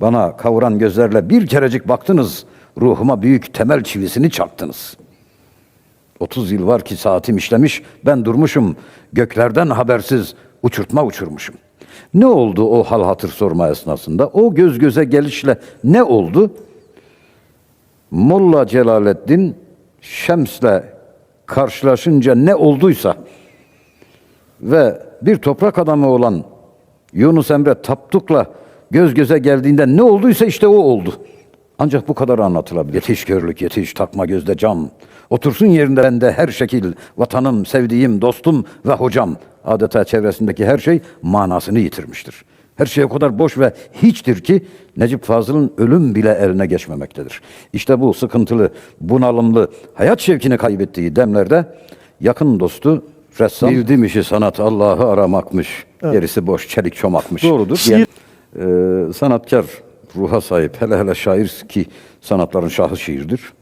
Bana kavuran gözlerle bir kerecik baktınız, ruhuma büyük temel çivisini çaktınız. 30 yıl var ki saatim işlemiş, ben durmuşum, göklerden habersiz uçurtma uçurmuşum. Ne oldu o hal hatır sorma esnasında? O göz göze gelişle ne oldu? Molla Celaleddin Şems'le karşılaşınca ne olduysa ve bir toprak adamı olan Yunus Emre Tapduk'la göz göze geldiğinde ne olduysa işte o oldu. Ancak bu kadar anlatılabilir. Yetiş körlük, yetiş takma gözde cam. Otursun yerinde bende her şekil, vatanım, sevdiğim, dostum ve hocam. Adeta çevresindeki her şey manasını yitirmiştir. Her şey o kadar boş ve hiçtir ki Necip Fazıl'ın ölüm bile eline geçmemektedir. İşte bu sıkıntılı, bunalımlı, hayat şevkini kaybettiği demlerde yakın dostu ressam bildim işi sanat Allah'ı aramakmış. Gerisi boş çelik çomakmış. Doğrudur. Şiir- Ee, sanatkar ruha sahip hele hele şair ki sanatların şahı şiirdir.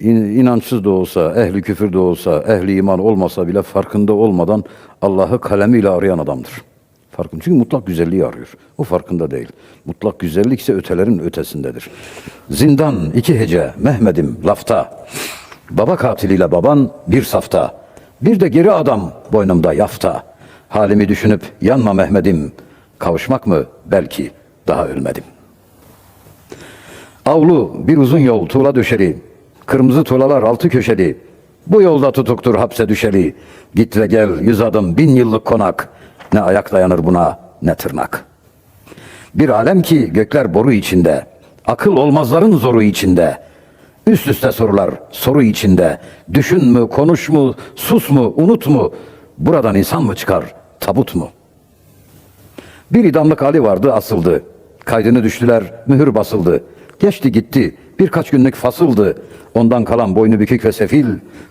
İn, inançsız da olsa, ehli küfür de olsa, ehli iman olmasa bile farkında olmadan Allah'ı kalemiyle arayan adamdır. Farkında. Çünkü mutlak güzelliği arıyor. O farkında değil. Mutlak güzellik ise ötelerin ötesindedir. Zindan iki hece, Mehmet'im lafta. Baba katiliyle baban bir safta. Bir de geri adam boynumda yafta. Halimi düşünüp yanma Mehmet'im. Kavuşmak mı belki daha ölmedim. Avlu bir uzun yol tuğla döşeli. Kırmızı tuğlalar altı köşeli. Bu yolda tutuktur hapse düşeli. Git ve gel yüz adım bin yıllık konak. Ne ayak dayanır buna ne tırnak. Bir alem ki gökler boru içinde. Akıl olmazların zoru içinde. Üst üste sorular soru içinde. Düşün mü, konuş mu, sus mu, unut mu? Buradan insan mı çıkar, tabut mu? Bir idamlık Ali vardı asıldı. Kaydını düştüler, mühür basıldı. Geçti gitti, birkaç günlük fasıldı. Ondan kalan boynu bükük ve sefil,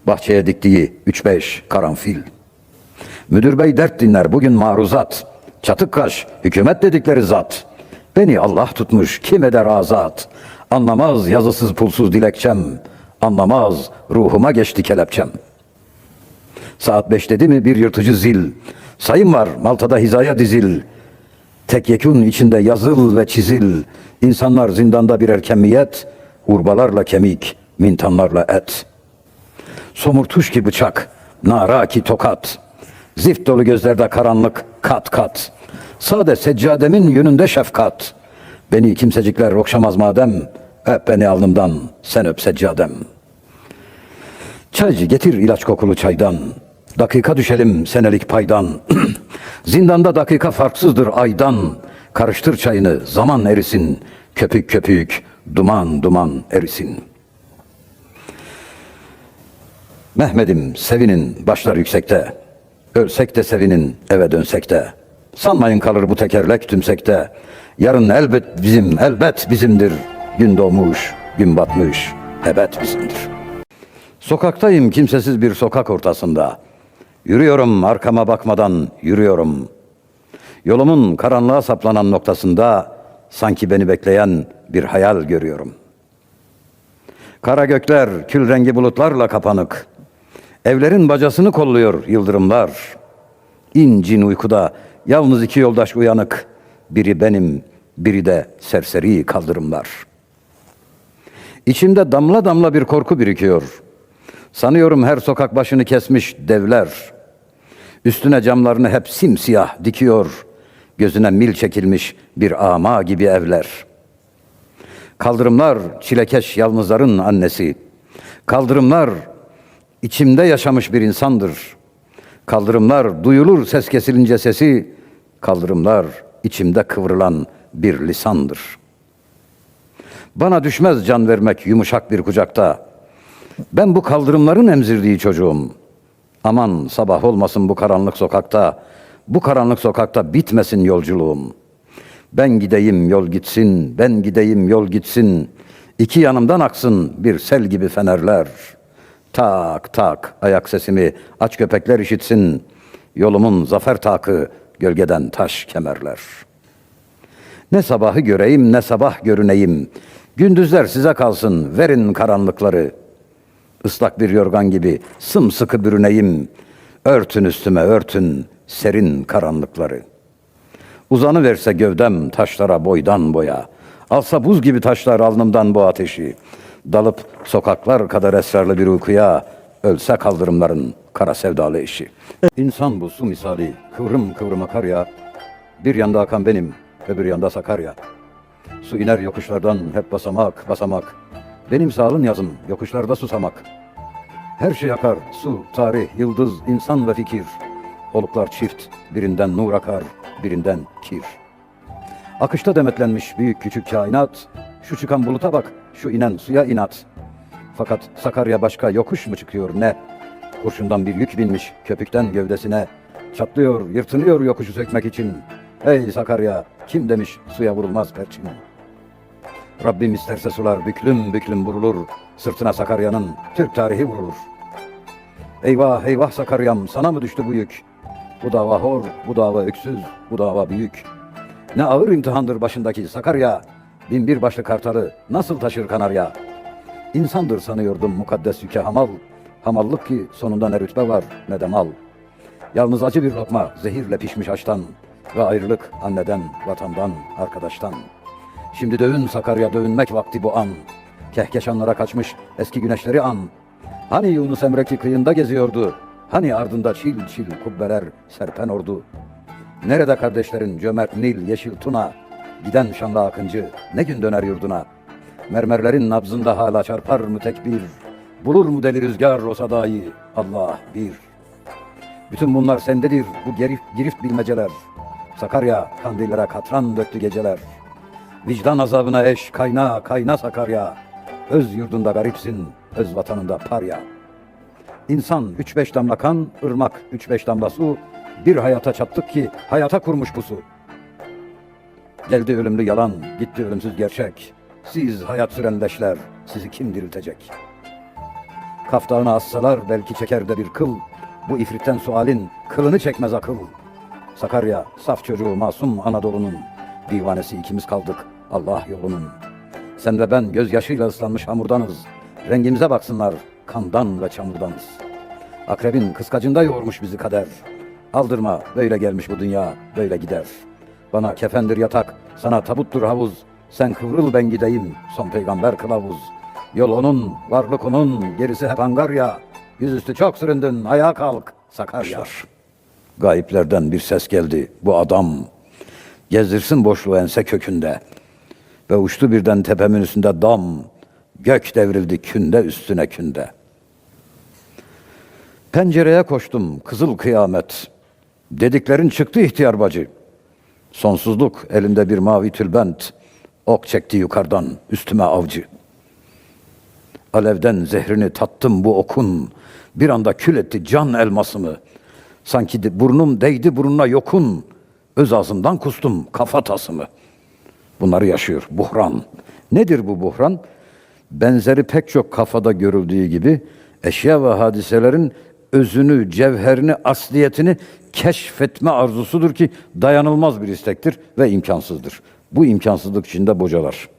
bahçeye diktiği üç beş karanfil. Müdür bey dert dinler bugün maruzat. Çatık kaş, hükümet dedikleri zat. Beni Allah tutmuş, kim eder azat. Anlamaz yazısız pulsuz dilekçem. Anlamaz ruhuma geçti kelepçem. Saat beş dedi mi bir yırtıcı zil. Sayım var Malta'da hizaya dizil. Tek yekun içinde yazıl ve çizil. İnsanlar zindanda birer kemiyet. Urbalarla kemik, mintanlarla et. Somurtuş ki bıçak, nara ki tokat. Zift dolu gözlerde karanlık kat kat. Sade seccademin yönünde şefkat. Beni kimsecikler okşamaz madem. Öp beni alnımdan, sen öp seccadem. Çaycı getir ilaç kokulu çaydan. Dakika düşelim senelik paydan. Zindanda dakika farksızdır aydan. Karıştır çayını zaman erisin. Köpük köpük, duman duman erisin. Mehmet'im sevinin başlar yüksekte. Ölsek de sevinin eve dönsek de. Sanmayın kalır bu tekerlek tümsekte. Yarın elbet bizim, elbet bizimdir. Gün doğmuş, gün batmış, ebed bizimdir. Sokaktayım kimsesiz bir sokak ortasında. Yürüyorum arkama bakmadan yürüyorum. Yolumun karanlığa saplanan noktasında sanki beni bekleyen bir hayal görüyorum. Kara gökler kül rengi bulutlarla kapanık. Evlerin bacasını kolluyor yıldırımlar. İncin uykuda yalnız iki yoldaş uyanık. Biri benim, biri de serseri kaldırımlar. İçimde damla damla bir korku birikiyor. Sanıyorum her sokak başını kesmiş devler. Üstüne camlarını hep simsiyah dikiyor. Gözüne mil çekilmiş bir ama gibi evler. Kaldırımlar çilekeş yalnızların annesi. Kaldırımlar içimde yaşamış bir insandır. Kaldırımlar duyulur ses kesilince sesi. Kaldırımlar içimde kıvrılan bir lisandır. Bana düşmez can vermek yumuşak bir kucakta. Ben bu kaldırımların emzirdiği çocuğum. Aman sabah olmasın bu karanlık sokakta. Bu karanlık sokakta bitmesin yolculuğum. Ben gideyim yol gitsin, ben gideyim yol gitsin. İki yanımdan aksın bir sel gibi fenerler. Tak tak ayak sesimi aç köpekler işitsin. Yolumun zafer takı gölgeden taş kemerler. Ne sabahı göreyim ne sabah görüneyim. Gündüzler size kalsın verin karanlıkları. Islak bir yorgan gibi sımsıkı bürüneyim. Örtün üstüme örtün serin karanlıkları. Uzanı verse gövdem taşlara boydan boya. Alsa buz gibi taşlar alnımdan bu ateşi. Dalıp sokaklar kadar esrarlı bir uykuya, ölse kaldırımların kara sevdalı eşi. İnsan bu su misali, kıvrım kıvrım akar ya. Bir yanda akan benim, öbür yanda Sakarya. Su iner yokuşlardan hep basamak basamak. Benim sağlın yazım yokuşlarda susamak. Her şey akar, su, tarih, yıldız, insan ve fikir. Oluklar çift, birinden nur akar, birinden kir. Akışta demetlenmiş büyük küçük kainat, şu çıkan buluta bak, şu inen suya inat. Fakat Sakarya başka yokuş mu çıkıyor ne? Kurşundan bir yük binmiş köpükten gövdesine. Çatlıyor, yırtınıyor yokuşu sökmek için. Ey Sakarya, kim demiş suya vurulmaz perçin? Rabbim isterse sular büklüm büklüm vurulur. Sırtına Sakarya'nın Türk tarihi vurulur. Eyvah eyvah Sakarya'm sana mı düştü bu yük? Bu dava hor, bu dava öksüz, bu dava büyük. Ne ağır imtihandır başındaki Sakarya. Bin bir başlı kartalı nasıl taşır kanarya? İnsandır sanıyordum mukaddes yüke hamal. Hamallık ki sonunda ne rütbe var ne de mal. Yalnız acı bir lokma zehirle pişmiş açtan ve ayrılık anneden, vatandan, arkadaştan. Şimdi dövün Sakarya dövünmek vakti bu an. Kehkeşanlara kaçmış eski güneşleri an. Hani Yunus Emre kıyında geziyordu. Hani ardında çil çil kubbeler serpen ordu. Nerede kardeşlerin cömert Nil, yeşil Tuna? Giden şanlı akıncı ne gün döner yurduna? Mermerlerin nabzında hala çarpar mı tekbir? Bulur mu deli rüzgar o sadayı? Allah bir. Bütün bunlar sendedir bu gerif, girift bilmeceler. Sakarya kandillere katran döktü geceler. Vicdan azabına eş kayna kayna Sakarya. Öz yurdunda garipsin, öz vatanında parya. İnsan üç beş damla kan, ırmak üç beş damla su. Bir hayata çattık ki hayata kurmuş bu su. Geldi ölümlü yalan, gitti ölümsüz gerçek. Siz hayat süren leşler, sizi kim diriltecek? Kaftağını assalar belki çeker de bir kıl. Bu ifritten sualin kılını çekmez akıl. Sakarya, saf çocuğu masum Anadolu'nun. Divanesi ikimiz kaldık Allah yolunun. Sen ve ben gözyaşıyla ıslanmış hamurdanız. Rengimize baksınlar kandan ve çamurdanız. Akrebin kıskacında yoğurmuş bizi kader. Aldırma böyle gelmiş bu dünya böyle gider. Bana kefendir yatak, sana tabuttur havuz. Sen kıvrıl ben gideyim son peygamber kılavuz. Yol onun, varlık onun, gerisi hep angarya. Yüzüstü çok süründün, ayağa kalk Sakarya. Gayiplerden bir ses geldi. Bu adam gezdirsin boşluğu ense kökünde. Ve uçtu birden tepemin üstünde dam. Gök devrildi künde üstüne künde. Pencereye koştum kızıl kıyamet. Dediklerin çıktı ihtiyar bacı. Sonsuzluk elinde bir mavi tülbent. Ok çekti yukarıdan üstüme avcı. Alevden zehrini tattım bu okun. Bir anda kül etti can elmasımı. Sanki de burnum değdi burnuna yokun. Öz ağzımdan kustum kafa tasımı. Bunları yaşıyor buhran. Nedir bu buhran? Benzeri pek çok kafada görüldüğü gibi eşya ve hadiselerin özünü, cevherini, asliyetini keşfetme arzusudur ki dayanılmaz bir istektir ve imkansızdır. Bu imkansızlık içinde bocalar.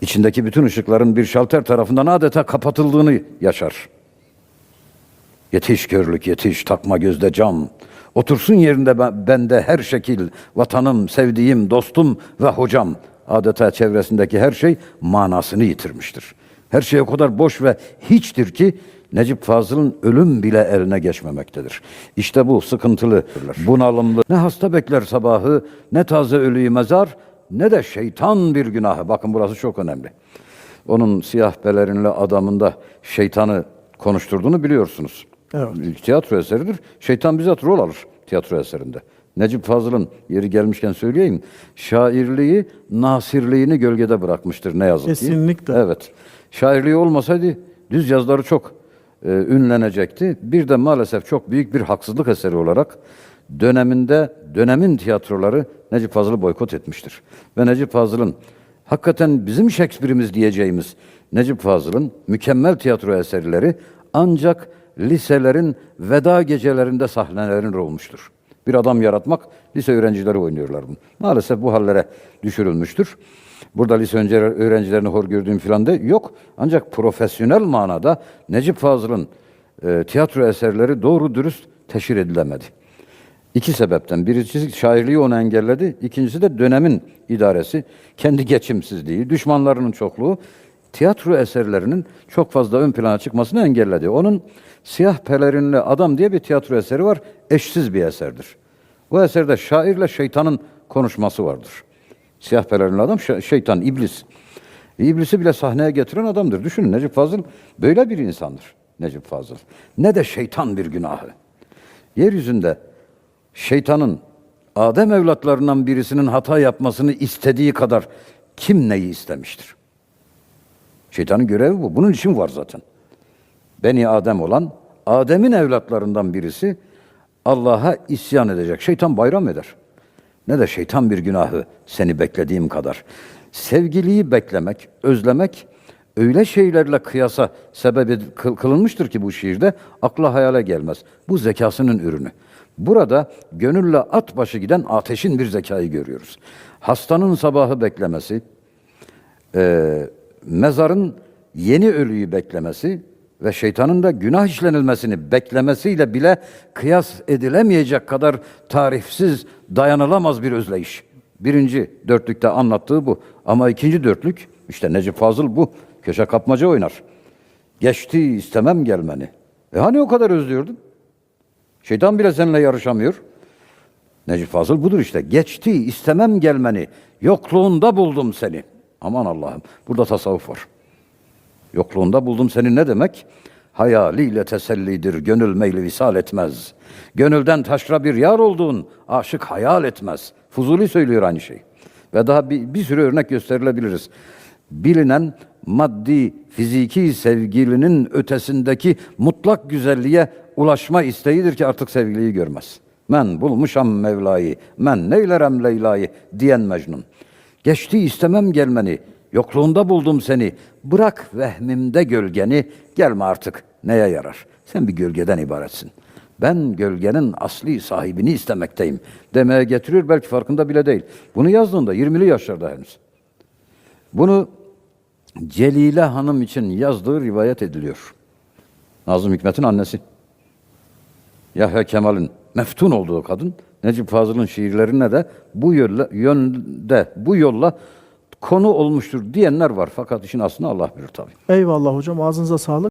İçindeki bütün ışıkların bir şalter tarafından adeta kapatıldığını yaşar. Yetiş körlük yetiş takma gözde cam. Otursun yerinde ben- bende her şekil vatanım, sevdiğim, dostum ve hocam. Adeta çevresindeki her şey manasını yitirmiştir. Her şey o kadar boş ve hiçtir ki Necip Fazıl'ın ölüm bile eline geçmemektedir. İşte bu sıkıntılı, bunalımlı, ne hasta bekler sabahı, ne taze ölüyü mezar, ne de şeytan bir günahı. Bakın burası çok önemli. Onun siyah belerinli adamında şeytanı konuşturduğunu biliyorsunuz. Evet. Tiyatro eseridir. Şeytan bizzat rol alır tiyatro eserinde. Necip Fazıl'ın yeri gelmişken söyleyeyim. Şairliği, nasirliğini gölgede bırakmıştır ne yazık ki. Kesinlikle. Evet. Şairliği olmasaydı düz yazıları çok e, ünlenecekti. Bir de maalesef çok büyük bir haksızlık eseri olarak döneminde dönemin tiyatroları Necip Fazıl'ı boykot etmiştir. Ve Necip Fazıl'ın hakikaten bizim Shakespeare'imiz diyeceğimiz Necip Fazıl'ın mükemmel tiyatro eserleri ancak liselerin veda gecelerinde sahnelerin olmuştur. Bir adam yaratmak lise öğrencileri oynuyorlar bunu. Maalesef bu hallere düşürülmüştür. Burada lise öğrencilerini hor gördüğüm filan da yok. Ancak profesyonel manada Necip Fazıl'ın e, tiyatro eserleri doğru dürüst teşhir edilemedi. İki sebepten. Birisi şairliği onu engelledi. İkincisi de dönemin idaresi, kendi geçimsizliği, düşmanlarının çokluğu, tiyatro eserlerinin çok fazla ön plana çıkmasını engelledi. Onun Siyah Pelerinli Adam diye bir tiyatro eseri var. Eşsiz bir eserdir. Bu eserde şairle şeytanın konuşması vardır. Siyah Pelerinli Adam şe- şeytan, iblis. İblisi bile sahneye getiren adamdır. Düşünün Necip Fazıl böyle bir insandır. Necip Fazıl. Ne de şeytan bir günahı. Yeryüzünde şeytanın Adem evlatlarından birisinin hata yapmasını istediği kadar kim neyi istemiştir? Şeytanın görevi bu. Bunun için var zaten. Beni Adem olan Adem'in evlatlarından birisi Allah'a isyan edecek. Şeytan bayram eder. Ne de şeytan bir günahı seni beklediğim kadar. Sevgiliyi beklemek, özlemek öyle şeylerle kıyasa sebebi kıl- kılınmıştır ki bu şiirde akla hayale gelmez. Bu zekasının ürünü. Burada gönülle at başı giden ateşin bir zekayı görüyoruz. Hastanın sabahı beklemesi, mezarın yeni ölüyü beklemesi ve şeytanın da günah işlenilmesini beklemesiyle bile kıyas edilemeyecek kadar tarifsiz, dayanılamaz bir özleyiş. Birinci dörtlükte anlattığı bu. Ama ikinci dörtlük, işte Necip Fazıl bu. Köşe kapmaca oynar. Geçti istemem gelmeni. E hani o kadar özlüyordun? Şeytan bile seninle yarışamıyor. Necip Fazıl budur işte. Geçti istemem gelmeni. Yokluğunda buldum seni. Aman Allah'ım. Burada tasavvuf var. Yokluğunda buldum seni ne demek? Hayaliyle tesellidir, gönül meyli visal etmez. Gönülden taşra bir yar olduğun aşık hayal etmez. Fuzuli söylüyor aynı şey. Ve daha bir, bir sürü örnek gösterilebiliriz. Bilinen maddi, fiziki sevgilinin ötesindeki mutlak güzelliğe ulaşma isteğidir ki artık sevgiliyi görmez. Men bulmuşam Mevla'yı, men neylerem Leyla'yı diyen Mecnun. Geçti istemem gelmeni, yokluğunda buldum seni. Bırak vehmimde gölgeni, gelme artık neye yarar? Sen bir gölgeden ibaretsin. Ben gölgenin asli sahibini istemekteyim demeye getiriyor belki farkında bile değil. Bunu yazdığında 20'li yaşlarda henüz. Bunu Celile Hanım için yazdığı rivayet ediliyor. Nazım Hikmet'in annesi. Yahya Kemal'in meftun olduğu kadın Necip Fazıl'ın şiirlerine de bu yolla, yönde bu yolla konu olmuştur diyenler var. Fakat işin aslını Allah bilir tabii. Eyvallah hocam ağzınıza sağlık.